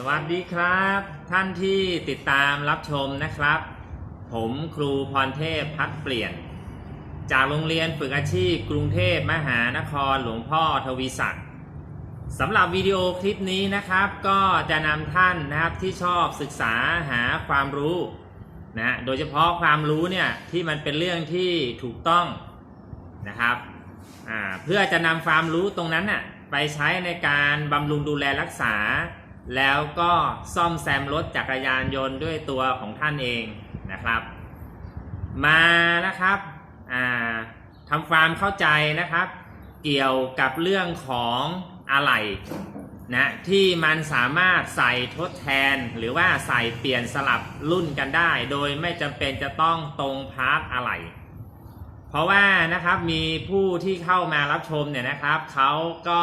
สวัสดีครับ ท่านที่ติดตามรับชมนะครับ ผมครูพรเทพพัดเปลี่ยน จากโรงเรียนฝึกอาชีพกรุงเทพมหานครหลวงพ่อทวีศักดิ์สำหรับวิดีโอคลิปนี้นะครับ ก็จะนำท่านนะครับที่ชอบศึกษาหาความรู้นะโดยเฉพาะความรู้เนี่ยที่มันเป็นเรื่องที่ถูกต้องนะครับเพื่อจะนำความรู้ตรงนั้นน่ะไปใช้ในการบำรุงดูแลรักษา แล้วก็ซ่อมแซมรถจักรยานยนต์ด้วยตัวของท่านเองนะครับ มานะครับทำความเข้าใจนะครับ เกี่ยวกับเรื่องของอะไหล่นะที่มันสามารถใส่ทดแทนหรือว่าใส่เปลี่ยนสลับรุ่นกันได้ โดยไม่จำเป็นจะต้องตรงพาร์ทอะไหล่เพราะว่านะครับมีผู้ที่เข้ามารับชมเนี่ยนะครับเขาก็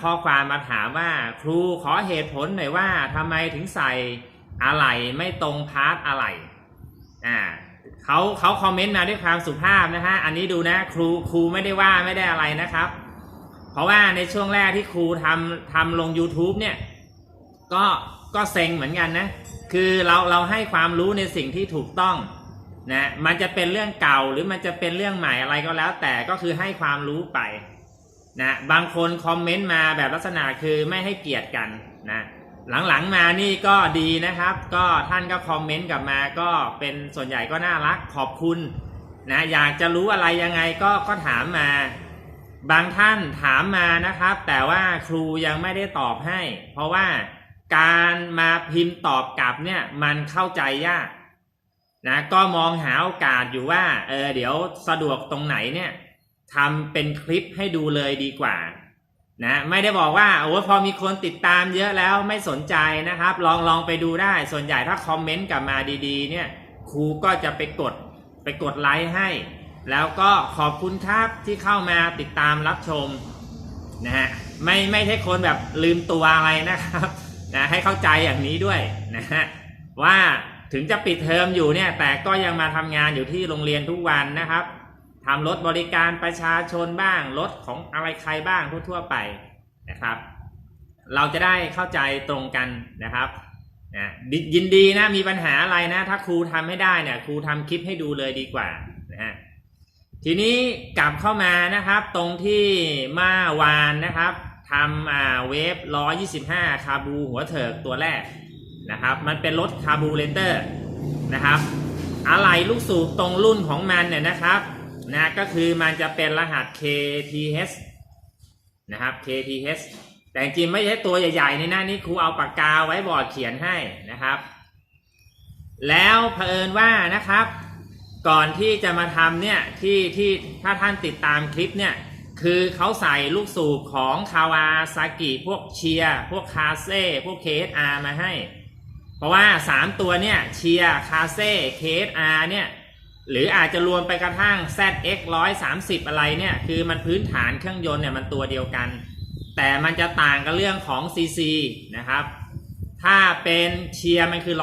ข้อความมาถามว่าครูขอเหตุผลหน่อยว่าทำไมถึงใส่อะไหล่ไม่ตรงพาร์ทอะไหล่อ่าเขาเขาคอมเมนต์มาด้วยความสุภาพนะฮะอันนี้ดูนะครูครูไม่ได้ว่าไม่ได้อะไรนะครับ เพราะว่าในช่วงแรกที่ครูทำทำลง YouTube เนี่ยก็ก็เซ็งเหมือนกันนะ คือเราเราให้ความรู้ในสิ่งที่ถูกต้องนะมันจะเป็นเรื่องเก่าหรือมันจะเป็นเรื่องใหม่อะไรก็แล้ว แต่ก็คือให้ความรู้ไป นะบางคนคอมเมนต์มาแบบลักษณะคือไม่ให้เกียรติกันนะหลังๆมานี่ก็ดีนะครับ ก็ท่านก็คอมเมนต์กลับมาก็เป็นส่วนใหญ่ก็น่ารักขอบคุณนะอยากจะรู้อะไรยังไงก็ก็ถามมา บางท่านถามมานะครับ แต่ว่าครูยังไม่ได้ตอบให้ เพราะว่าการมาพิมพ์ตอบกลับเนี่ยมันเข้าใจยากนะก็มองหาโอกาสอยู่ว่าเออเดี๋ยวสะดวกตรงไหนเนี่ย ทำเป็นคลิปให้ดูเลยดีกว่านะไม่ได้บอกว่าโอ้พอมีคนติดตามเยอะแล้วไม่สนใจนะครับ ลองลองไปดูได้ส่วนใหญ่ถ้าคอมเมนต์กลับมาดีๆ เนี่ยครูก็จะไปกดไปกดไลค์ให้ แล้วก็ขอบคุณครับที่เข้ามาติดตามรับชมนะฮะไม่ไม่ใช่คนแบบลืมตัวอะไรนะครับนะให้เข้าใจอย่างนี้ด้วยนะฮะว่าถึงจะปิดเทอมอยู่เนี่ยแต่ก็ยังมาทำงานอยู่ที่โรงเรียนทุกวันนะครับ ทำรถบริการประชาชนบ้างรถของอะไรใครบ้างทั่วๆไปนะครับ เราจะได้เข้าใจตรงกันนะครับนะยินดีนะมีปัญหาอะไรนะ ถ้าครูทำให้ได้เนี่ยครูทำคลิปให้ดูเลยดีกว่านะฮะทีนี้กลับเข้ามานะครับตรงที่มื่อวานนะครับทำอ่าเวฟ125คาบูหัวเถิกตัวแรกนะครับ มันเป็นรถคาบูเลเตอร์นะครับ อะไรลูกสูบตรงรุ่นของมันเนี่ยนะครับ นะก็คือมันจะเป็นรหัส KTH นะครับ KTH แต่จริงไม่ใช่ตัวใหญ่ๆในหน้านี้ครูเอาปากกาไว้บอร์ดเขียนให้นะครับ แล้วเผอิญว่านะครับ ก่อนที่จะมาทำเนี่ยที่ที่ถ้าท่านติดตามคลิปเนี่ยคือเขาใส่ลูกสูบของคาวาซากิพวกเชียพวกคาเซ่พวก KSR มาให้ เพราะว่า 3 ตัวเนี่ยเชียคาเซ่ KSR เนี่ย หรืออาจจะรวมไปกระทั่ง ZX 130 อะไรเนี่ย คือมันพื้นฐานเครื่องยนต์เนี่ยมันตัวเดียวกัน แต่มันจะต่างกันเรื่องของ CC นะครับ ถ้าเป็นเชียร์มันคือ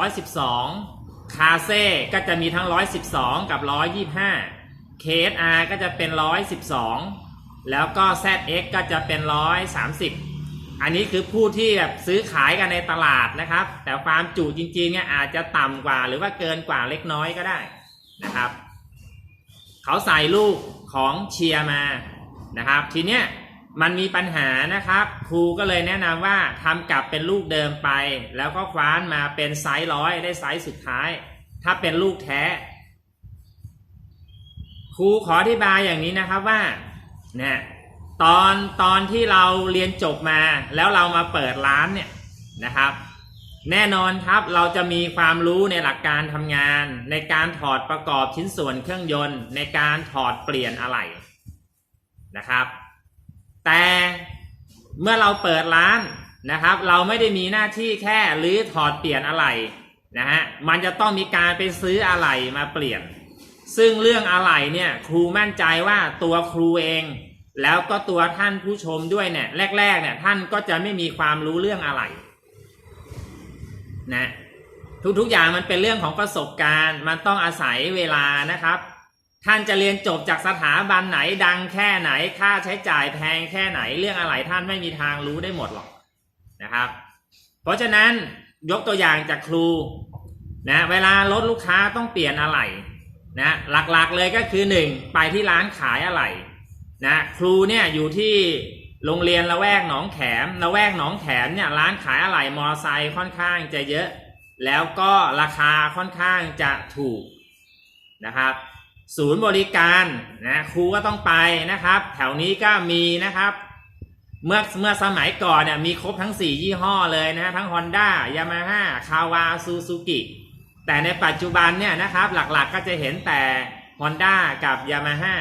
112 คาเซ่ก็จะมีทั้ง 112 กับ 125 KSR ก็จะเป็น 112 แล้วก็ ZX ก็จะเป็น 130 อันนี้คือผู้ที่แบบซื้อขายกันในตลาดนะครับ แต่ความจุจริงๆเนี่ยอาจจะต่ำกว่าหรือว่าเกินกว่าเล็กน้อยก็ได้ นะครับ เขาใส่ลูกของเชียร์มานะครับ ทีเนี้ยมันมีปัญหานะครับ ครูก็เลยแนะนำว่าทำกลับเป็นลูกเดิมไป แล้วก็คว้านมาเป็นไซส์ร้อยได้ไซส์สุดท้าย ถ้าเป็นลูกแท้ ครูขออธิบายอย่างนี้นะครับว่าเนี่ยตอนตอนที่เราเรียนจบมาแล้วเรามาเปิดร้านเนี่ยนะครับ แน่นอนครับเราจะมีความรู้ในหลักการทำงาน ในการถอดประกอบชิ้นส่วนเครื่องยนต์ ในการถอดเปลี่ยนอะไหล่นะครับ แต่เมื่อเราเปิดร้านนะครับ เราไม่ได้มีหน้าที่แค่รื้อถอดเปลี่ยนอะไหล่นะฮะมันจะต้องมีการไปซื้ออะไหล่มาเปลี่ยน ซึ่งเรื่องอะไหล่เนี่ยครูมั่นใจว่าตัวครูเอง แล้วก็ตัวท่านผู้ชมด้วยเนี่ยแรกๆเนี่ยท่านก็จะไม่มีความรู้เรื่องอะไหล่ นะทุกๆอย่างมันเป็นเรื่องของประสบการณ์ มันต้องอาศัยเวลานะครับ ท่านจะเรียนจบจากสถาบันไหนดังแค่ไหน ค่าใช้จ่ายแพงแค่ไหน เรื่องอะไรท่านไม่มีทางรู้ได้หมดหรอกนะครับ เพราะฉะนั้นยกตัวอย่างจากครูนะเวลารถลูกค้าต้องเปลี่ยนอะไหล่นะหลักๆเลยก็คือหนึ่งไปที่ร้านขายอะไหล่นะครูเนี่ยอยู่ที่ โรงเรียนละแวกหนองแขมละแวกหนองแขมเนี่ยร้านขายอะไหล่มอเตอร์ไซค์ค่อนข้างจะเยอะ แล้วก็ราคาค่อนข้างจะถูกนะครับ ศูนย์บริการนะครูก็ต้องไปนะครับ แถวนี้ก็มีนะครับ เมื่อเมื่อสมัยก่อนเนี่ยมีครบทั้ง 4 ยี่ห้อเลยนะทั้ง Honda Yamaha Kawa Suzuki แต่ในปัจจุบันเนี่ยนะครับหลักๆก็จะเห็นแต่ Honda กับ Yamaha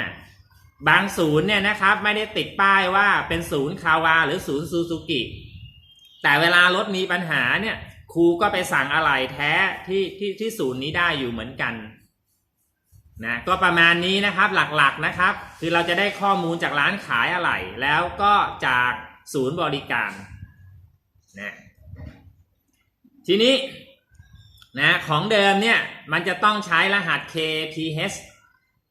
บางศูนย์เนี่ยนะครับไม่ได้ติดป้ายว่าเป็นศูนย์คาวาหรือศูนย์ซูซูกิแต่เวลารถมีปัญหาเนี่ยครูก็ไปสั่งอะไหล่แท้ที่ที่ที่ศูนย์นี้ได้อยู่เหมือนกันนะก็ประมาณนี้นะครับหลักๆนะครับ คือเราจะได้ข้อมูลจากร้านขายอะไหล่แล้วก็จากศูนย์บริการนะทีนี้นะของเดิมเนี่ยมันจะต้องใช้รหัส KPH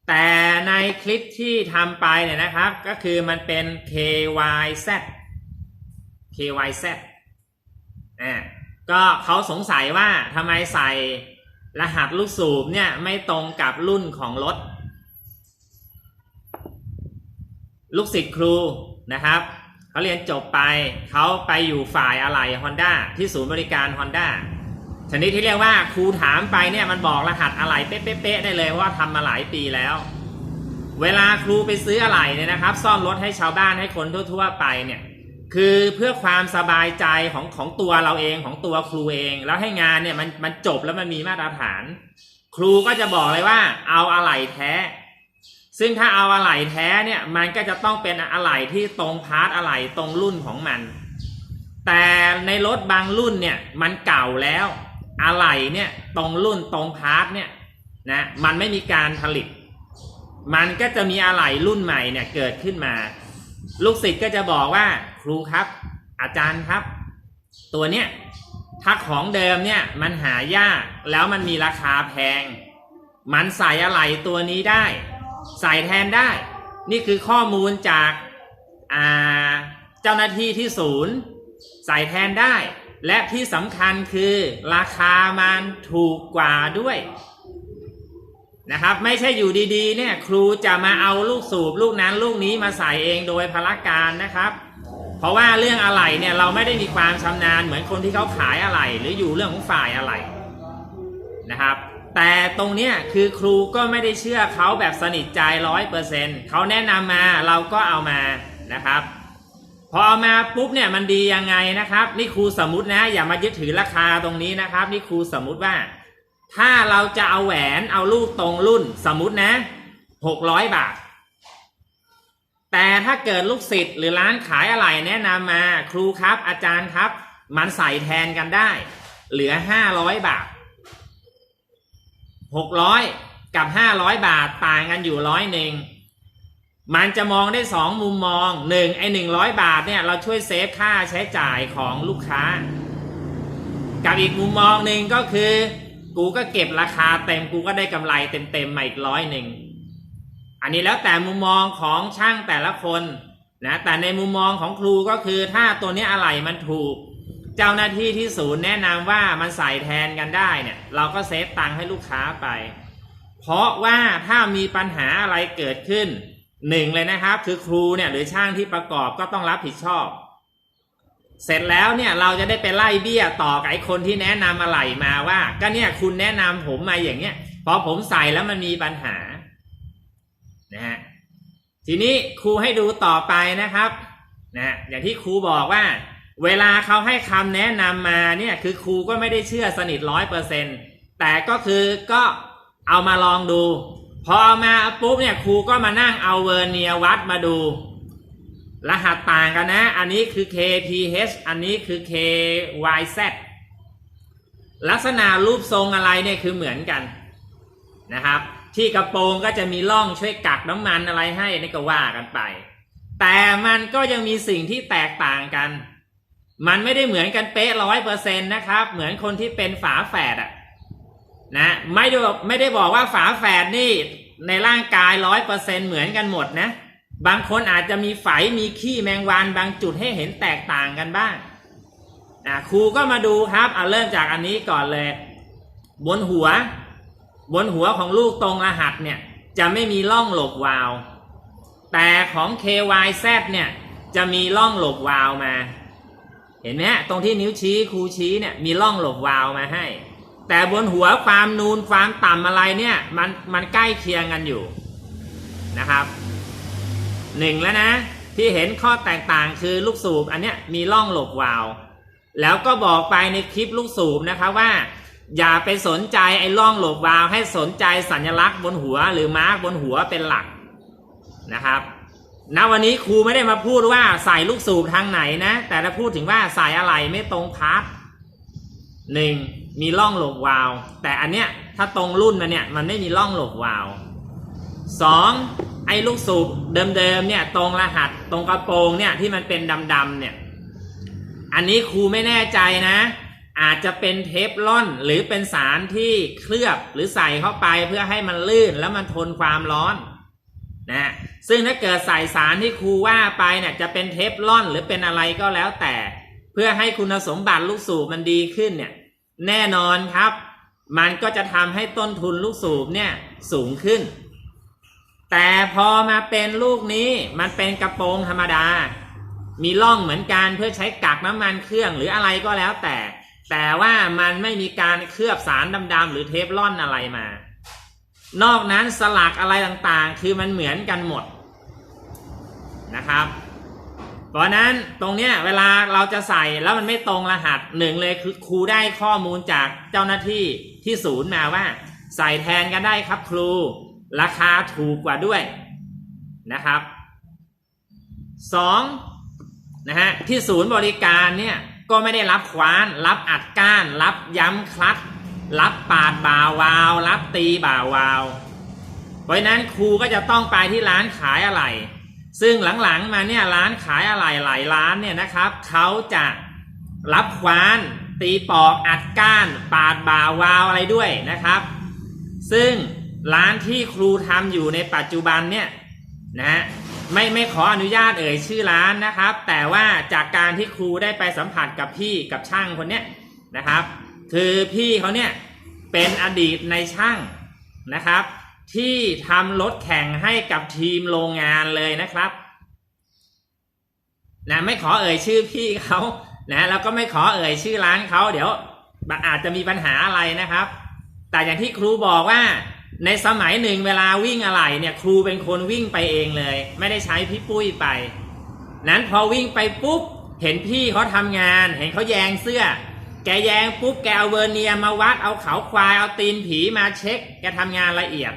แต่ในคลิปที่ทำไปเนี่ยนะครับ ก็คือมันเป็น KYZ KYZ อ่าก็เขาสงสัยว่าทำไมใส่รหัสลูกสูบเนี่ยไม่ตรงกับรุ่นของรถ ลูกศิษย์ครูนะครับเขาเรียนจบไปเขาไปอยู่ฝ่ายอะไหล่ Honda ที่ศูนย์บริการ Honda ชนิดที่เรียกว่าครูถามไปเนี่ยมันบอกรหัสอะไหล่เป๊ะๆได้เลยว่าทำมาหลายปีแล้ว เวลาครูไปซื้ออะไหล่เนี่ยนะครับ ซ่อมรถให้ชาวบ้านให้คนทั่ว ๆ ไปเนี่ยคือเพื่อความสบายใจของของตัวเราเองของตัวครูเอง แล้วให้งานเนี่ยมันมันจบแล้วมันมีมาตรฐาน ครูก็จะบอกเลยว่า เอาอะไหล่แท้ ซึ่งถ้าเอาอะไหล่แท้เนี่ยมันก็จะต้องเป็นอะไหล่ที่ตรงพาร์ทอะไหล่ตรงรุ่นของมัน แต่ในรถบางรุ่นเนี่ยมันเก่าแล้ว อะไหล่เนี่ยตรงรุ่นตรงพาร์ทเนี่ยนะมันไม่มีการผลิต มันก็จะมีอะไหล่รุ่นใหม่เนี่ยเกิดขึ้นมา ลูกศิษย์ก็จะบอกว่าครูครับ อาจารย์ครับ ตัวเนี้ยถ้าของเดิมเนี่ยมันหายากแล้วมันมีราคาแพง มันใส่อะไหล่ตัวนี้ได้ ใส่แทนได้ นี่คือข้อมูลจากอาเจ้าหน้าที่ที่ศูนย์ ใส่แทนได้ และที่สำคัญคือราคามันถูกกว่าด้วยนะครับ ไม่ใช่อยู่ดีๆ เนี่ย ครูจะมาเอาลูกสูบลูกนั้นลูกนี้มาใส่เองโดยพละการนะครับ เพราะว่าเรื่องอะไหล่เนี่ยเราไม่ได้มีความชำนาญเหมือนคนที่เขาขายอะไหล่หรืออยู่เรื่องของฝ่ายอะไหล่นะครับ แต่ตรงเนี้ยคือครูก็ไม่ได้เชื่อเขาแบบสนิทใจร้อยเปอร์เซ็นต์เขาแนะนำมาเราก็เอามานะครับ อเอามาปุ๊บเนี่ยมันดียังไงนะครับ นี่ครูสมมตินะ อย่ามายึดถือราคาตรงนี้นะครับ นี่ครูสมมุติว่า ถ้าเราจะเอาแหวนเอาลูกตรงรุ่นสมมุตินะหกร้อยบาท แต่ถ้าเกิดลูกศิษย์หรือร้านขายอะไรแนะนำมาครูครับอาจารย์ครับ มันใส่แทนกันได้ เหลือห้าร้อยบาทหกร้อยกับห้าร้อยบาทต่างกันอยู่ร้อยหนึ่ง มันจะมองได้สองมุมมองหนึ่งไอหนึ่งร้อยบาทเนี่ยเราช่วยเซฟค่าใช้จ่ายของลูกค้า กับอีกมุมมองหนึ่งก็คือ กูก็เก็บราคาเต็มกูก็ได้กำไรเต็มๆมาอีกร้อยหนึ่งอันนี้แล้วแต่มุมมองของช่างแต่ละคนนะแต่ในมุมมองของครูก็คือถ้าตัวนี้อะไหล่มันถูก เจ้าหน้าที่ที่ศูนย์แนะนำว่ามันใส่แทนกันได้เนี่ยเราก็เซฟตังค์ให้ลูกค้าไป เพราะว่าถ้ามีปัญหาอะไรเกิดขึ้น หนึ่งเลยนะครับ คือครูเนี่ยหรือช่างที่ประกอบก็ต้องรับผิดชอบ เสร็จแล้วเนี่ยเราจะได้ไปไล่เบี้ยต่อกับไอ้คนที่แนะนำอะไรมาว่า ก็เนี่ยคุณแนะนำผมมาอย่างเงี้ยพอผมใส่แล้วมันมีปัญหานะฮะทีนี้ครูให้ดูต่อไปนะครับนะอย่างที่ครูบอกว่า เวลาเขาให้คำแนะนำมาเนี่ยคือครูก็ไม่ได้เชื่อสนิทร้อยเปอร์เซ็นแต่ก็คือก็เอามาลองดู พอเอามาปุ๊บเนี่ยครูก็มานั่งเอาเวอร์เนียวัดมาดู รหัสต่างกันนะ อันนี้คือ KPH อันนี้คือ KYZ ลักษณะรูปทรงอะไรเนี่ยคือเหมือนกันนะครับ ที่กระโปรงก็จะมีร่องช่วยกักน้ำมันอะไรให้นี่ก็ว่ากันไป แต่มันก็ยังมีสิ่งที่แตกต่างกัน มันไม่ได้เหมือนกันเป๊ะร้อยเปอร์เซ็นต์นะครับ เหมือนคนที่เป็นฝาแฝดอะ นะไม่ได้บอกไม่ได้บอกว่าฝาแฝดนี่ในร่างกายร้อยเปอร์เซ็นเหมือนกันหมดนะ บางคนอาจจะมีไฝมีขี้แมงวันบางจุดให้เห็นแตกต่างกันบ้างอะครูก็มาดูครับเอาเริ่มจากอันนี้ก่อนเลย บนหัว บนหัวของลูกตรงรหัสเนี่ย จะไม่มีร่องหลบวาล์วแต่ของ KYZ เนี่ยจะมีร่องหลบวาล์วมา เห็นไหมตรงที่นิ้วชี้ครูชี้เนี่ยมีร่องหลบวาล์วมาให้ แต่บนหัวความนูนความต่ำอะไรเนี่ยมันมันใกล้เคียงกันอยู่นะครับหนึ่งแล้วนะที่เห็นข้อแตกต่างคือลูกสูบอันเนี้ยมีร่องหลบวาล์วแล้วก็บอกไปในคลิปลูกสูบนะครับว่า อย่าไปสนใจไอ้ร่องหลบวาล์วให้สนใจสัญลักษณ์บนหัวหรือมาร์กบนหัวเป็นหลักนะครับณวันนี้ครูไม่ได้มาพูดว่าใส่ลูกสูบทางไหนนะ แต่ถ้าพูดถึงว่าใส่อะไรไม่ตรงพาร์ทหนึ่ง มีร่องหลบวาล์วแต่อันเนี้ยถ้าตรงรุ่นมันเนี่ยมันไม่มีร่องหลบวาล์วสองไอ้ลูกสูบเดิมๆเนี่ยตรงรหัสตรงกระโปรงเนี่ยที่มันเป็นดำๆเนี่ยอันนี้ครูไม่แน่ใจนะ อาจจะเป็นเทฟลอนหรือเป็นสารที่เคลือบหรือใส่เข้าไปเพื่อให้มันลื่นแล้วมันทนความร้อนนะซึ่งถ้าเกิดใส่สารที่ครูว่าไปเนี่ยจะเป็นเทฟลอนหรือเป็นอะไรก็แล้วแต่ เพื่อให้คุณสมบัติลูกสูบมันดีขึ้นเนี่ย แน่นอนครับ มันก็จะทำให้ต้นทุนลูกสูบเนี่ยสูงขึ้น แต่พอมาเป็นลูกนี้มันเป็นกระโปรงธรรมดา มีร่องเหมือนกันเพื่อใช้กักน้ำมันเครื่องหรืออะไรก็แล้วแต่ แต่ว่ามันไม่มีการเคลือบสารดำๆหรือเทฟลอนอะไรมา นอกนั้นสลักอะไรต่างๆ คือมันเหมือนกันหมดนะครับ ราะนั้นตรงเนี้ยเวลาเราจะใส่แล้วมันไม่ตรงรหัสหนึ่งเลยคือครูได้ข้อมูลจากเจ้าหน้าที่ที่ศูนย์มาว่า ใส่แทนกันได้ครับครู ราคาถูกกว่าด้วยนะครับสองนะฮะที่ศูนย์บริการเนี่ยก็ไม่ได้รับคว้าน รับอัดก้าน รับย้ำคลัตช์รับปาดบ่าวาว รับตีบ่าวาว เพราะนั้นครูก็จะต้องไปที่ร้านขายอะไร ซึ่งหลังๆมาเนี่ยร้านขายอะไรหลายร้านเนี่ยนะครับเขาจะรับคว้านตีปอกอัดก้าน ปาดบ่าวาวอะไรด้วยนะครับ ซึ่งร้านที่ครูทำอยู่ในปัจจุบันเนี่ยนะไม่ไม่ขออนุญาตเอ่ยชื่อร้านนะครับ แต่ว่าจากการที่ครูได้ไปสัมผัสกับพี่กับช่างคนเนี้ยนะครับ คือพี่เขาเนี่ยเป็นอดีตในช่างนะครับ ที่ทำรถแข่งให้กับทีมโรงงานเลยนะครับนะไม่ขอเอ่ยชื่อพี่เขานะแล้วก็ไม่ขอเอ่ยชื่อร้านเขาเดี๋ยวอาจจะมีปัญหาอะไรนะครับ แต่อย่างที่ครูบอกว่าในสมัยหนึ่งเวลาวิ่งอะไรเนี่ยครูเป็นคนวิ่งไปเองเลย ไม่ได้ใช้พี่ปุ้ยไป นั้นพอวิ่งไปปุ๊บเห็นพี่เขาทำงาน เห็นเขาแยงเสื้อ แกแยงปุ๊บแกเอาเวอร์เนียมาวัดเอาเขาควายเอาตีนผีมาเช็ค แกทำงานละเอียด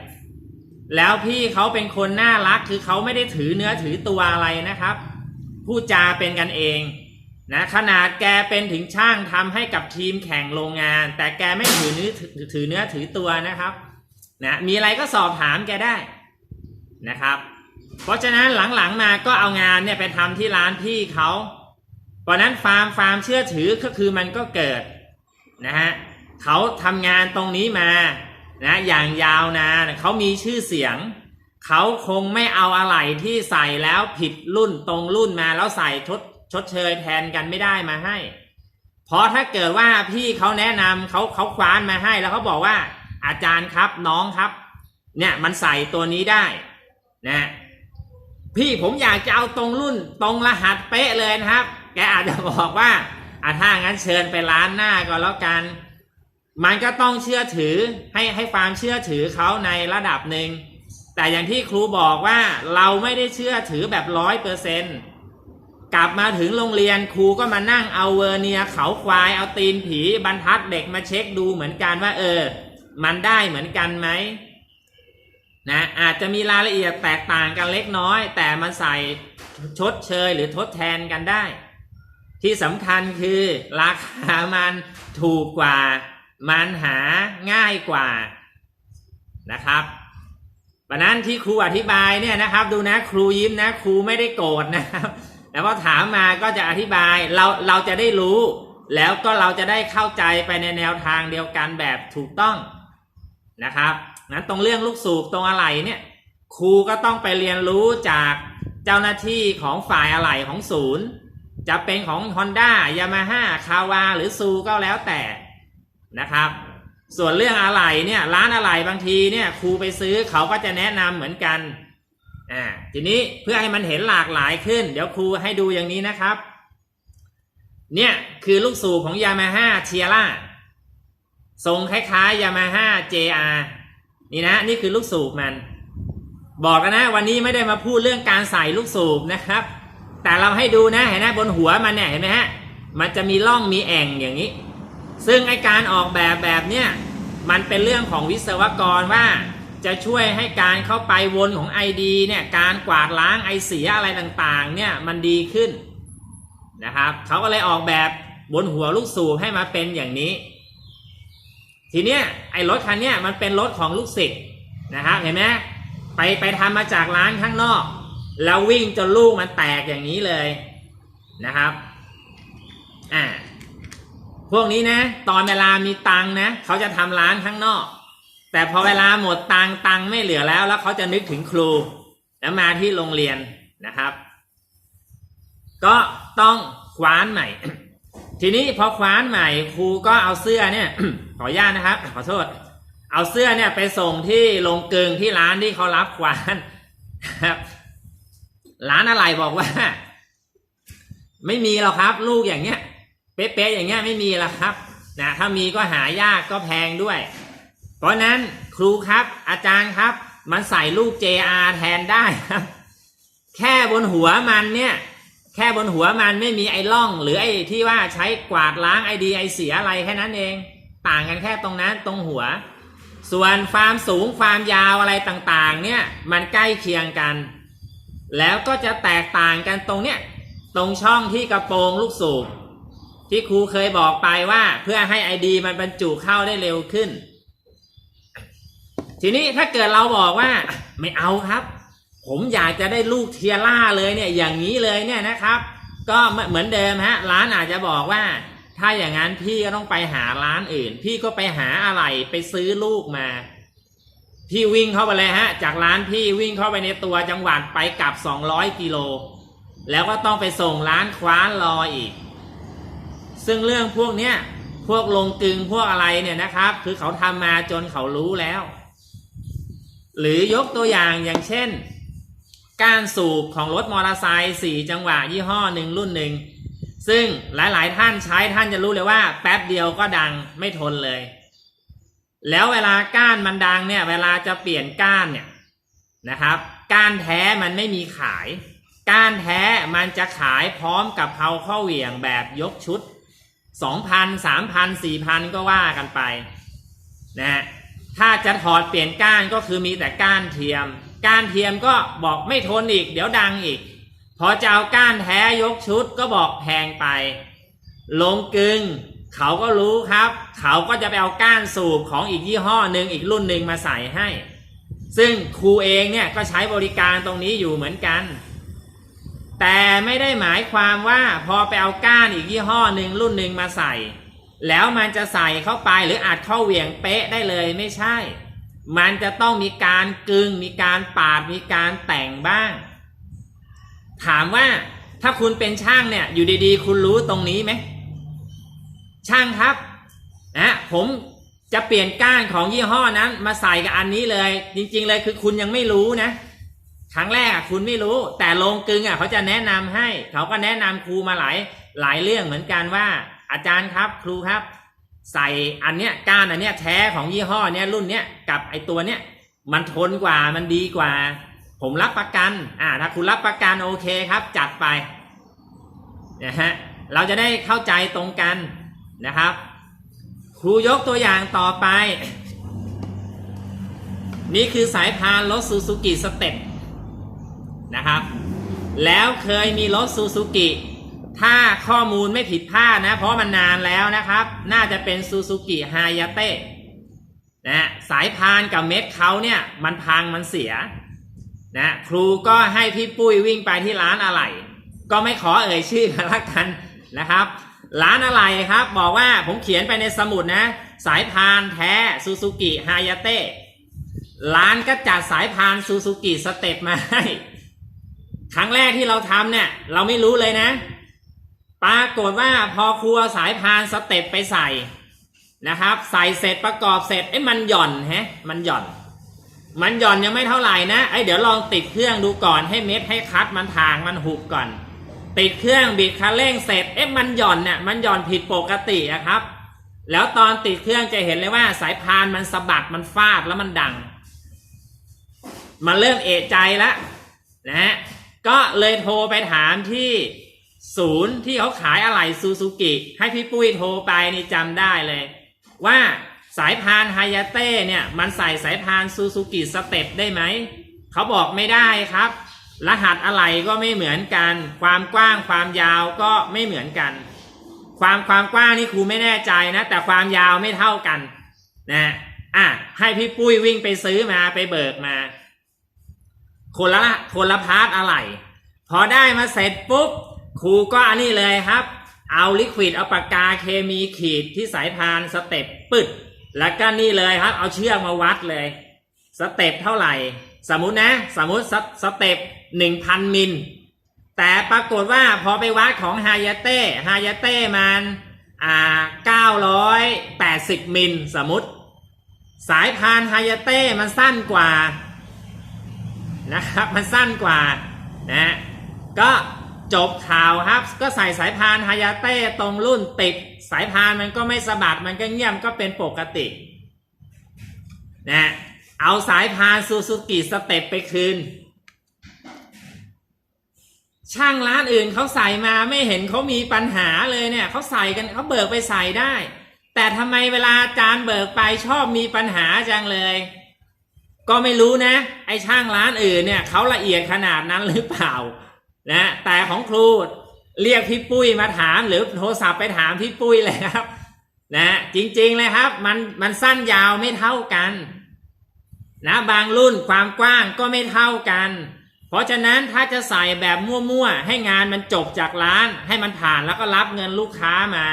แล้วพี่เขาเป็นคนน่ารักคือเขาไม่ได้ถือเนื้อถือตัวอะไรนะครับพูดจาเป็นกันเองนะขนาดแกเป็นถึงช่างทำให้กับทีมแข่งโรงงาน แต่แกไม่ถือเนื้อถือถือเนื้อถือตัวนะครับนะมีอะไรก็สอบถามแกได้นะครับ เพราะฉะนั้นหลังๆมาก็เอางานเนี่ยไปทำที่ร้านพี่เขาเพราะนั้นฟาร์มฟาร์มเชื่อถือก็คือมันก็เกิดนะฮะเขาทำงานตรงนี้มา นะอย่างยาวนานเขามีชื่อเสียง เขาคงไม่เอาอะไรที่ใส่แล้วผิดรุ่นตรงรุ่นมาแล้วใส่ชดชดเชยแทนกันไม่ได้มาให้ เพราะถ้าเกิดว่าพี่เขาแนะนำเขาเขาคว้านมาให้แล้วเขาบอกว่า อาจารย์ครับน้องครับ เนี่ยมันใส่ตัวนี้ได้นะพี่ผมอยากจะเอาตรงรุ่นตรงรหัสเป๊ะเลยนะครับ แกอาจจะบอกว่าอะถ้างั้นเชิญไปร้านหน้าก็แล้วกัน มันก็ต้องเชื่อถือให้ให้ความเชื่อถือเขาในระดับหนึ่ง แต่อย่างที่ครูบอกว่าเราไม่ได้เชื่อถือแบบร้อยเปอร์เซนต์กลับมาถึงโรงเรียนครูก็มานั่งเอาเวอร์เนียเขาควายเอาตีนผีบรรทัดเด็กมาเช็คดูเหมือนกันว่า เออ มันได้เหมือนกันไหมนะอาจจะมีรายละเอียดแตกต่างกันเล็กน้อย แต่มันใส่ชดเชยหรือทดแทนกันได้ ที่สำคัญคือราคามันถูกกว่า มันหาง่ายกว่านะครับเพระนั้นที่ครูอธิบายเนี่ยนะครับ ดูนะครูยิ้มนะ ครูไม่ได้โกรธนะครับแล้วพอถามมาก็จะอธิบายเราเราจะได้รู้ แล้วก็เราจะได้เข้าใจไปในแนวทางเดียวกันแบบถูกต้องนะครับนั้นตรงเรื่องลูกสูบตรงอะไหล่เนี่ยครูก็ต้องไปเรียนรู้จากเจ้าหน้าที่ของฝ่ายอะไหล่ของศูนย์ จะเป็นของ Honda Yamaha คาวาหรือซูก็แล้วแต่ นะครับ ส่วนเรื่องอะไหล่เนี่ยร้านอะไหล่บางทีเนี่ยครูไปซื้อเขาก็จะแนะนำเหมือนกันอ่าทีนี้เพื่อให้มันเห็นหลากหลายขึ้น เดี๋ยวครูให้ดูอย่างนี้นะครับ เนี่ยคือลูกสูบของ Yamaha t i a r a ทรงคล้ายๆ Yamaha JR นี่นะนี่คือลูกสูบมัน บอกกันนะ วันนี้ไม่ได้มาพูดเรื่องการใส่ลูกสูบนะครับ แต่เราให้ดูนะเห็นไหมบนหัวมันเนี่ยเห็นไหมฮะมันจะมีร่องมีแอ่งอย่างนี้ ซึ่งไอการออกแบบแบบเนี้ยมันเป็นเรื่องของวิศวกรว่าจะช่วยให้การเข้าไปวนของ ID เนี่ยการกวาดล้างไอเสียอะไรต่างๆเนี่ยมันดีขึ้นนะครับเขาก็เลยออกแบบบนหัวลูกสูบให้มาเป็นอย่างนี้ ทีเนี้ยไอรถคันเนี้ยมันเป็นรถของลูกศิษย์นะครับเห็นไหมไปไปทำมาจากร้านข้างนอก แล้ววิ่งจนลูกมันแตกอย่างนี้เลยนะครับอ่า พวกนี้นะ ตอนเวลามีตังนะ เขาจะทำร้านข้างนอก แต่พอเวลาหมดตังตังไม่เหลือแล้ว แล้วเขาจะนึกถึงครู แล้วมาที่โรงเรียนนะครับ ก็ต้องคว้านใหม่ ทีนี้พอคว้านใหม่ครูก็เอาเสื้อเนี่ย ขออนุญาตนะครับ ขอโทษ เอาเสื้อเนี่ยไปส่งที่โรงกลึงที่ร้านที่เขารับคว้านครับร้านอะไรบอกว่า ไม่มีหรอกครับ ลูกอย่างเงี้ย เป๊ะๆอย่างเงี้ยไม่มีละครับนะถ้ามีก็หายากก็แพงด้วย เพราะนั้นครูครับอาจารย์ครับ มันใส่ลูก JR แทนได้ครับ แค่บนหัวมันเนี่ย แค่บนหัวมันไม่มีไอ้ร่อง หรือไอ้ที่ว่าใช้กวาดล้างไอดีไอเสียอะไรแค่นั้นเอง ต่างกันแค่ตรงนั้นตรงหัว ส่วนความสูงความยาวอะไรต่างๆ เนี่ยมันใกล้เคียงกัน แล้วก็จะแตกต่างกันตรงเนี้ยตรงช่องที่กระโปรงลูกสูบ ที่ครูเคยบอกไปว่าเพื่อให้ไอดีมันบรรจุเข้าได้เร็วขึ้น ทีนี้ถ้าเกิดเราบอกว่า ไม่เอาครับ ผมอยากจะได้ลูกเทียร่าเลยเนี่ยอย่างนี้เลยเนี่ยนะครับ ก็เหมือนเดิมฮะร้านอาจจะบอกว่า ถ้าอย่างนั้นพี่ก็ต้องไปหาร้านอื่น พี่ก็ไปหาอะไรไปซื้อลูกมา พี่วิ่งเข้าไปเลยฮะ จากร้านพี่วิ่งเข้าไปในตัวจังหวัดไปกลับ 200กิโลแล้วก็ต้องไปส่งร้านคว้านรออีก ซึ่งเรื่องพวกเนี้ยพวกลงกึงพวกอะไรเนี่ยนะครับ คือเขาทำมาจนเขารู้แล้ว หรือยกตัวอย่างอย่างเช่น การสูบของรถมอเตอร์ไซค์สี่จังหวะยี่ห้อหนึ่งรุ่นหนึ่งซึ่งหลายๆท่านใช้ท่านจะรู้เลยว่า แป๊บเดียวก็ดังไม่ทนเลย แล้วเวลาก้านมันดังเนี่ย เวลาจะเปลี่ยนก้านเนี่ยนะครับ ก้านแท้มันไม่มีขาย ก้านแท้มันจะขายพร้อมกับเพาข้อเหวี่ยงแบบยกชุด สองพันสามพันสี่พันก็ว่ากันไปนะฮะถ้าจะถอดเปลี่ยนก้านก็คือมีแต่ก้านเทียม ก้านเทียมก็บอกไม่ทนอีก เดี๋ยวดังอีก พอจะเอาก้านแท้ยกชุดก็บอกแพงไป ลงกึงเขาก็รู้ครับ เขาก็จะไปเอาก้านสูบของอีกยี่ห้อหนึ่งอีกรุ่นหนึ่งมาใส่ให้ ซึ่งครูเองเนี่ยก็ใช้บริการตรงนี้อยู่เหมือนกัน แต่ไม่ได้หมายความว่าพอไปเอาก้านอีกยี่ห้อหนึ่งรุ่นหนึ่งมาใส่ แล้วมันจะใส่เข้าไปหรืออัดเข้าเหวี่ยงเป๊ะได้เลยไม่ใช่ มันจะต้องมีการกึงมีการปาดมีการแต่งบ้าง ถามว่าถ้าคุณเป็นช่างเนี่ยอยู่ดีๆ คุณรู้ตรงนี้ไหมช่างครับนะผมจะเปลี่ยนก้านของยี่ห้อนั้นมาใส่กับอันนี้เลย จริง ๆ เลยคือคุณยังไม่รู้นะ ครั้งแรกอะคุณไม่รู้ แต่โรงกลึงอะเขาจะแนะนำให้ เขาก็แนะนำครูมาหลายหลายเรื่องเหมือนกันว่า อาจารย์ครับครูครับ ใส่อันเนี้ยก้านอันเนี้ยแท้ของยี่ห้อเนี้ยรุ่นเนี้ยกับไอตัวเนี้ยมันทนกว่ามันดีกว่า ผมรับประกัน อ่าถ้าคุณรับประกันโอเคครับ จัดไปนะฮะเราจะได้เข้าใจตรงกันนะครับ ครูยกตัวอย่างต่อไป นี่คือสายพานรถซูซูกิสเต็ป นะครับ แล้วเคยมีรถซูซูกิถ้าข้อมูลไม่ผิดพลาดนะ เพราะมันนานแล้วนะครับ น่าจะเป็นซูซูกิไฮยาเต้นะสายพานกับเม็ดเขาเนี่ยมันพังมันเสียนะครูก็ให้พี่ปุ้ยวิ่งไปที่ร้านอะไหล่ก็ไม่ขอเอ่ยชื่อกันละกันนะครับ ร้านอะไหล่ครับ บอกว่าผมเขียนไปในสมุดนะ สายพานแท้ซูซูกิไฮยาเต้ร้านก็จัดสายพานซูซูกิสเต็ปมาให้ ครั้งแรกที่เราทำเนี่ย เราไม่รู้เลยนะ ปรากฏว่าพอครูเอาสายพานสเต็ปไปใส่นะครับ ใส่เสร็จประกอบเสร็จเอ้มันหย่อนฮะมันหย่อน มันหย่อนยังไม่เท่าไหร่นะไอ้เดี๋ยวลองติดเครื่องดูก่อนให้เม็ดให้คัดมันทางมันหุบก่อน ติดเครื่องบิดคันเร่งเสร็จเอ๊ะมันหย่อนเนี่ยมันหย่อนผิดปกติอะครับ แล้วตอนติดเครื่องจะเห็นเลยว่าสายพานมันสะบัดมันฟาดแล้วมันดัง มันเริ่มเอะใจแล้วนะฮะ ก็เลยโทรไปถามที่ศูนย์ที่เขาขายอะไหล่ซูซูกิ ให้พี่ปุ้ยโทรไปนี่จำได้เลย ว่าสายพานไฮยาเต้เนี่ย มันใส่สายพานซูซูกิสเต็ปได้ไหม เขาบอกไม่ได้ครับ รหัสอะไหล่ก็ไม่เหมือนกัน ความกว้างความยาวก็ไม่เหมือนกัน ความความกว้างนี่ครูไม่แน่ใจนะ แต่ความยาวไม่เท่ากันนะอะให้พี่ปุ้ยวิ่งไปซื้อมาไปเบิกมา คนละคนละพาร์ทอะไร พอได้มาเสร็จปุ๊บครูก็อันนี้เลยครับ เอาลิควิดเอาปากกาเคมีขีดที่สายพานสเต็ปปึดแล้วก็นี่เลยครับ เอาเชือกมาวัดเลย สเต็ปเท่าไหร่ สมมุตินะ สมมุติสสเต็ปหนึ่งพันมิล แต่ปรากฏว่าพอไปวัดของฮายาเต้ฮายาเต้มันอ่าเก้าร้อยแปดสิบมิล สมมติ สายพานฮายาเต้มันสั้นกว่า นะครับมันสั้นกว่านะก็จบข่าวครับ ก็ใส่สายพานฮายาเต้ตรงรุ่นติดสายพานมันก็ไม่สะบัดมันก็เงียบก็เป็นปกตินะเอาสายพานซูซูกิสเต็ปไปคืน ช่างร้านอื่นเขาใส่มาไม่เห็นเขามีปัญหาเลยเนี่ยเขาใส่กันเขาเบิกไปใส่ได้ แต่ทำไมเวลาจารย์เบิกไปชอบมีปัญหาจังเลย ก็ไม่รู้นะ ไอ้ช่างร้านอื่นเนี่ยเขาละเอียดขนาดนั้นหรือเปล่านะแต่ของครูเรียกพี่ปุ้ยมาถามหรือโทรศัพท์ไปถามพี่ปุ้ยเลยครับนะจริงๆเลยครับมันมันสั้นยาวไม่เท่ากันนะบางรุ่นความกว้างก็ไม่เท่ากัน เพราะฉะนั้นถ้าจะใส่แบบมั่วๆให้งานมันจบจากร้าน ให้มันผ่านแล้วก็รับเงินลูกค้ามา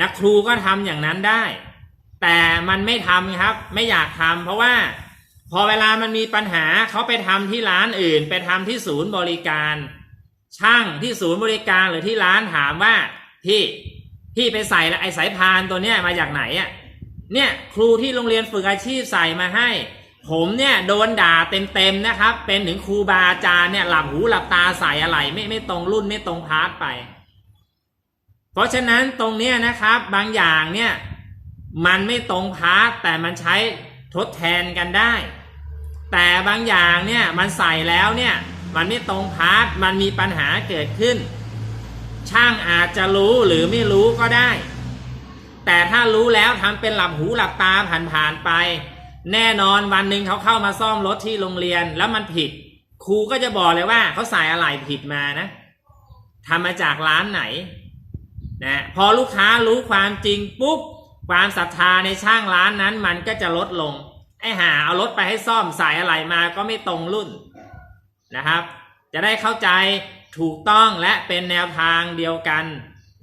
นะครูก็ทำอย่างนั้นได้ แต่มันไม่ทำครับ ไม่อยากทำเพราะว่า พอเวลามันมีปัญหาเขาไปทำที่ร้านอื่น ไปทำที่ศูนย์บริการ ช่างที่ศูนย์บริการหรือที่ร้านถามว่าพี่พี่ไปใส่แล้วไอ้สายพานตัวเนี้ยมาจากไหนอะเนี่ยครูที่โรงเรียนฝึกอาชีพใส่มาให้ ผมเนี่ยโดนด่าเต็มๆนะครับ เป็นถึงครูบาอาจารย์เนี่ยหลับหูหลับตาใส่อะไรไม่ไม่ตรงรุ่นไม่ตรงพาร์ทไป เพราะฉะนั้นตรงเนี้ยนะครับบางอย่างเนี่ยมันไม่ตรงพาร์ทแต่มันใช้ทดแทนกันได้ แต่บางอย่างเนี่ยมันใส่แล้วเนี่ยมันไม่ตรงพาร์ทมันมีปัญหาเกิดขึ้น ช่างอาจจะรู้หรือไม่รู้ก็ได้ แต่ถ้ารู้แล้วทำเป็นหลับหูหลับตาผ่านๆไป แน่นอนวันหนึ่งเขาเข้ามาซ่อมรถที่โรงเรียนแล้วมันผิด ครูก็จะบอกเลยว่าเขาใส่อะไรผิดมานะทำมาจากร้านไหนนะพอลูกค้ารู้ความจริงปุ๊บความศรัทธาในช่างร้านนั้นมันก็จะลดลง ไอ้หาเอารถไปให้ซ่อมสายอะไรมาก็ไม่ตรงรุ่นนะครับ จะได้เข้าใจถูกต้องและเป็นแนวทางเดียวกัน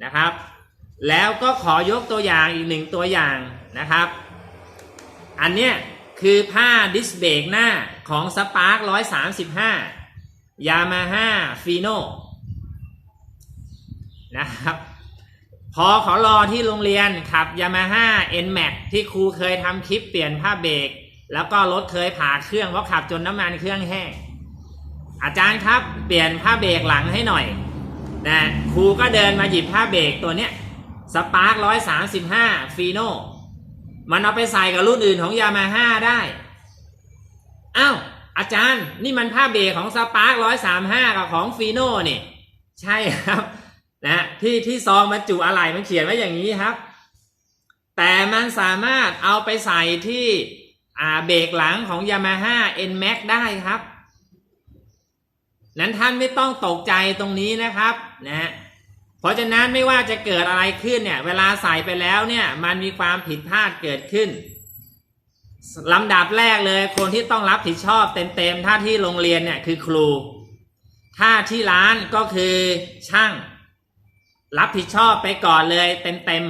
นะครับ แล้วก็ขอยกตัวอย่างอีกหนึ่งตัวอย่างนะครับ อันเนี้ยคือผ้าดิสเบรกหน้าของสปาร์ค135ยามาฮ่าฟีโนนะครับ พอขอรอที่โรงเรียนขับ Yamaha NMAX ที่ครูเคยทำคลิปเปลี่ยนผ้าเบรก แล้วก็รถเคยผ่าเครื่องเพราะขับจนน้ำมันเครื่องแห้ง อาจารย์ครับเปลี่ยนผ้าเบรกหลังให้หน่อยนะครูก็เดินมาหยิบผ้าเบรกตัวเนี้ยสปาร์คร้อยสามสิบห้าฟีโนมันเอาไปใส่กับรุ่นอื่นของยามาฮ่าได้อ้าวอาจารย์นี่มันผ้าเบรกของสปาร์คร้อยสามห้ากับของฟีโนนี่ ใช่ครับนะที่ที่ซองบรรจุอะไหล่มันเขียนไว้อย่างนี้ครับ แต่มันสามารถเอาไปใส่ที่ อ่าเบรกหลังของ Yamaha NMAX ได้ครับ นั้นท่านไม่ต้องตกใจตรงนี้นะครับนะฮะเพราะฉะนั้นไม่ว่าจะเกิดอะไรขึ้นเนี่ย เวลาใส่ไปแล้วเนี่ยมันมีความผิดพลาดเกิดขึ้นลำดับแรกเลยคนที่ต้องรับผิดชอบเต็มๆ ถ้าที่โรงเรียนเนี่ยคือครู ถ้าที่ร้านก็คือช่าง รับผิดชอบไปก่อนเลยเต็ม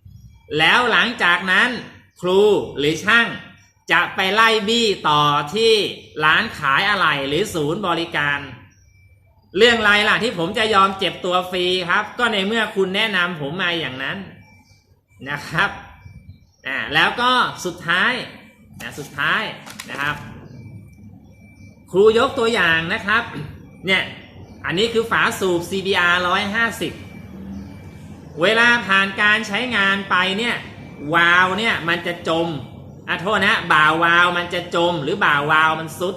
ๆ แล้วหลังจากนั้นครูหรือช่าง จะไปไล่บี้ต่อที่ร้านขายอะไหล่หรือศูนย์บริการ เรื่องไรล่ะที่ผมจะยอมเจ็บตัวฟรีครับ ก็ในเมื่อคุณแนะนำผมมาอย่างนั้นนะครับอ่าแล้วก็สุดท้ายนะสุดท้ายนะครับ ครูยกตัวอย่างนะครับเนี่ยอันนี้คือฝาสูบ CBR 150 เวลาผ่านการใช้งานไปเนี่ยวาล์วเนี่ยมันจะจม อะโทษนะบ่าวาวมันจะจมหรือบ่าวาวมันซุด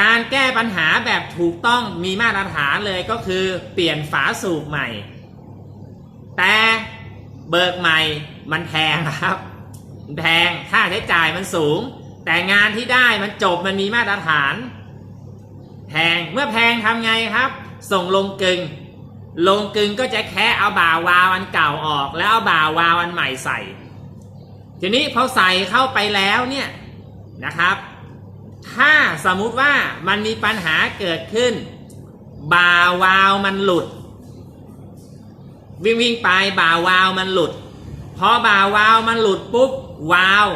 การแก้ปัญหาแบบถูกต้องมีมาตรฐานเลยก็คือเปลี่ยนฝาสูบใหม่ แต่เบิกใหม่มันแพงครับแพงค่าใช้จ่ายมันสูง แต่งานที่ได้มันจบมันมีมาตรฐานแพงเมื่อแพงทำไงครับ ส่งลงกึงลงกึงก็จะแค่เอาบ่าวาวันเก่าออก แล้วเอาบ่าวาวันใหม่ใส่ ทีนี้พอใส่เข้าไปแล้วเนี่ยนะครับ ถ้าสมมุติว่ามันมีปัญหาเกิดขึ้นบ่าวาวมันหลุด วิ่งวิ่งไปบ่าวาวมันหลุด พอบ่าวาวมันหลุดปุ๊บวาว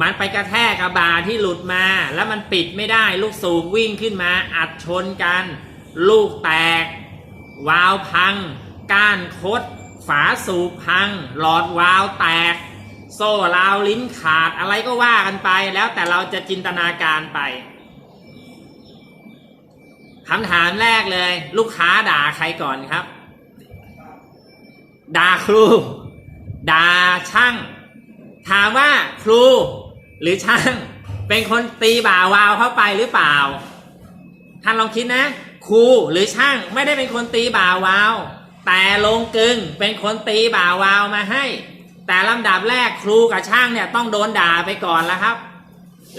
มันไปกระแทกกับบาที่หลุดมา แล้วมันปิดไม่ได้ลูกสูบวิ่งขึ้นมาอัดชนกัน ลูกแตก วาวพัง ก้านคด ฝาสูบพัง หลอดวาวแตก โซ่ราวลิ้นขาดอะไรก็ว่ากันไป แล้วแต่เราจะจินตนาการไปคำถามแรกเลย ลูกค้าด่าใครก่อนครับ ด่าครู ด่าช่าง ถามว่าครู หรือช่าง เป็นคนตีบ่าวาวเข้าไปหรือเปล่า ท่านลองคิดนะ ครูหรือช่างไม่ได้เป็นคนตีบ่าวาว แต่ลงกึงเป็นคนตีบ่าวาวมาให้ แต่ลำดับแรกครูกับช่างเนี่ยต้องโดนด่าไปก่อนแล้วครับ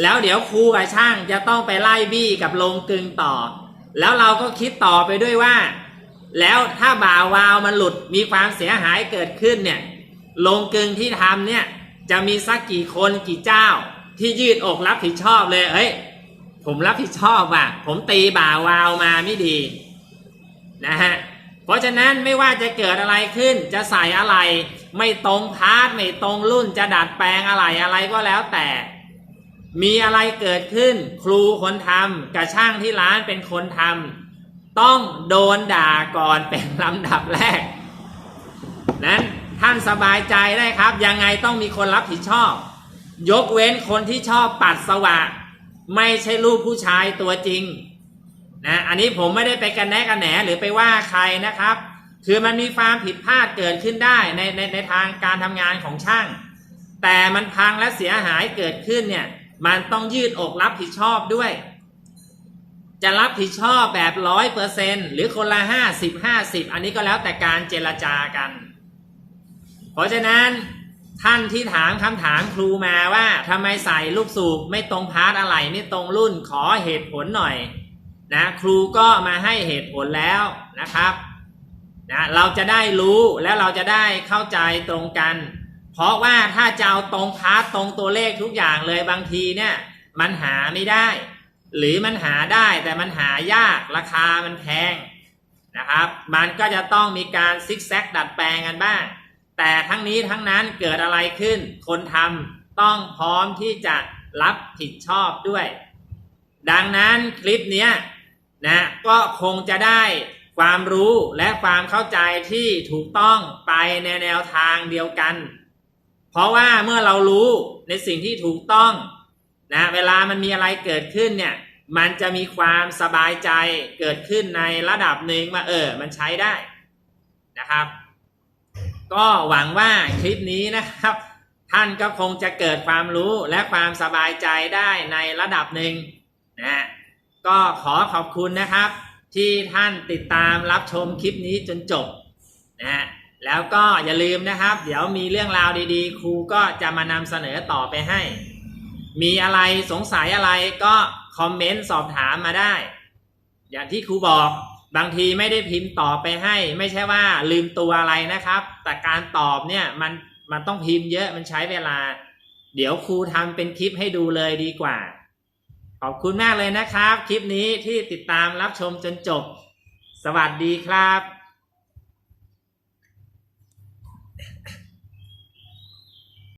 แล้วเดี๋ยวครูกับช่างจะต้องไปไล่บี้กับลงกึงต่อ แล้วเราก็คิดต่อไปด้วยว่า แล้วถ้าบ่าวาวมันหลุดมีความเสียหายเกิดขึ้นเนี่ยลงกึงที่ทำเนี่ยจะมีสักกี่คนกี่เจ้า ที่ยืดอกรับผิดชอบเลยเฮ้ยผมรับผิดชอบว่ะผมตีบ่าวาวมาไม่ดีนะฮะเพราะฉะนั้นไม่ว่าจะเกิดอะไรขึ้นจะใส่อะไร ไม่ตรงพาร์ทไม่ตรงรุ่นจะดัดแปลงอะไรอะไรก็แล้วแต่ มีอะไรเกิดขึ้น ครูคนทำกับช่างที่ร้านเป็นคนทำต้องโดนด่าก่อนเป็นลำดับแรก นั้นท่านสบายใจได้ครับ ยังไงต้องมีคนรับผิดชอบ ยกเว้นคนที่ชอบปัดสวะ ไม่ใช่ลูกผู้ชายตัวจริงนะอันนี้ผมไม่ได้ไปกันแนะกันแหนหรือไปว่าใครนะครับ คือมันมีความผิดพลาดเกิดขึ้นได้ในในในทางการทำงานของช่าง แต่มันพังและเสียหายเกิดขึ้นเนี่ยมันต้องยืดอกรับผิดชอบด้วย จะรับผิดชอบแบบร้อยเปอร์เซนหรือคนละห้าสิบห้าสิบอันนี้ก็แล้วแต่การเจรจากัน เพราะฉะนั้นท่านที่ถามคำถามครูมาว่าทำไมใส่ลูกสูบไม่ตรงพาร์ทอะไรไม่ตรงรุ่นขอเหตุผลหน่อยนะครูก็มาให้เหตุผลแล้วนะครับ นะเราจะได้รู้แล้วเราจะได้เข้าใจตรงกัน เพราะว่าถ้าจะเอาตรงพาร์ทตรงตัวเลขทุกอย่างเลยบางทีเนี่ยมันหาไม่ได้ หรือมันหาได้แต่มันหายากราคามันแพงนะครับมันก็จะต้องมีการซิกแซกดัดแปลงกันบ้าง แต่ทั้งนี้ทั้งนั้นเกิดอะไรขึ้น คนทำต้องพร้อมที่จะรับผิดชอบด้วย ดังนั้นคลิปนี้นะก็คงจะได้ ความรู้และความเข้าใจที่ถูกต้องไปในแนวทางเดียวกัน เพราะว่าเมื่อเรารู้ในสิ่งที่ถูกต้องนะเวลามันมีอะไรเกิดขึ้นเนี่ยมันจะมีความสบายใจเกิดขึ้นในระดับหนึ่งว่าเออ มันใช้ได้นะครับ ก็หวังว่าคลิปนี้นะครับ ท่านก็คงจะเกิดความรู้และความสบายใจได้ในระดับหนึ่งนะก็ขอขอบคุณนะครับ ที่ท่านติดตามรับชมคลิปนี้จนจบนะฮะแล้วก็อย่าลืมนะครับ เดี๋ยวมีเรื่องราวดีๆ ครูก็จะมานำเสนอต่อไปให้ มีอะไรสงสัยอะไรก็คอมเมนต์สอบถามมาได้ อย่างที่ครูบอกบางทีไม่ได้พิมพ์ตอบไปให้ ไม่ใช่ว่าลืมตัวอะไรนะครับ แต่การตอบเนี่ยมันมันต้องพิมพ์เยอะมันใช้เวลา เดี๋ยวครูทำเป็นคลิปให้ดูเลยดีกว่า อบคุณมากเลยนะครับ คลิปนี้ที่ติดตามรับชมจนจบ สวัสดีครับ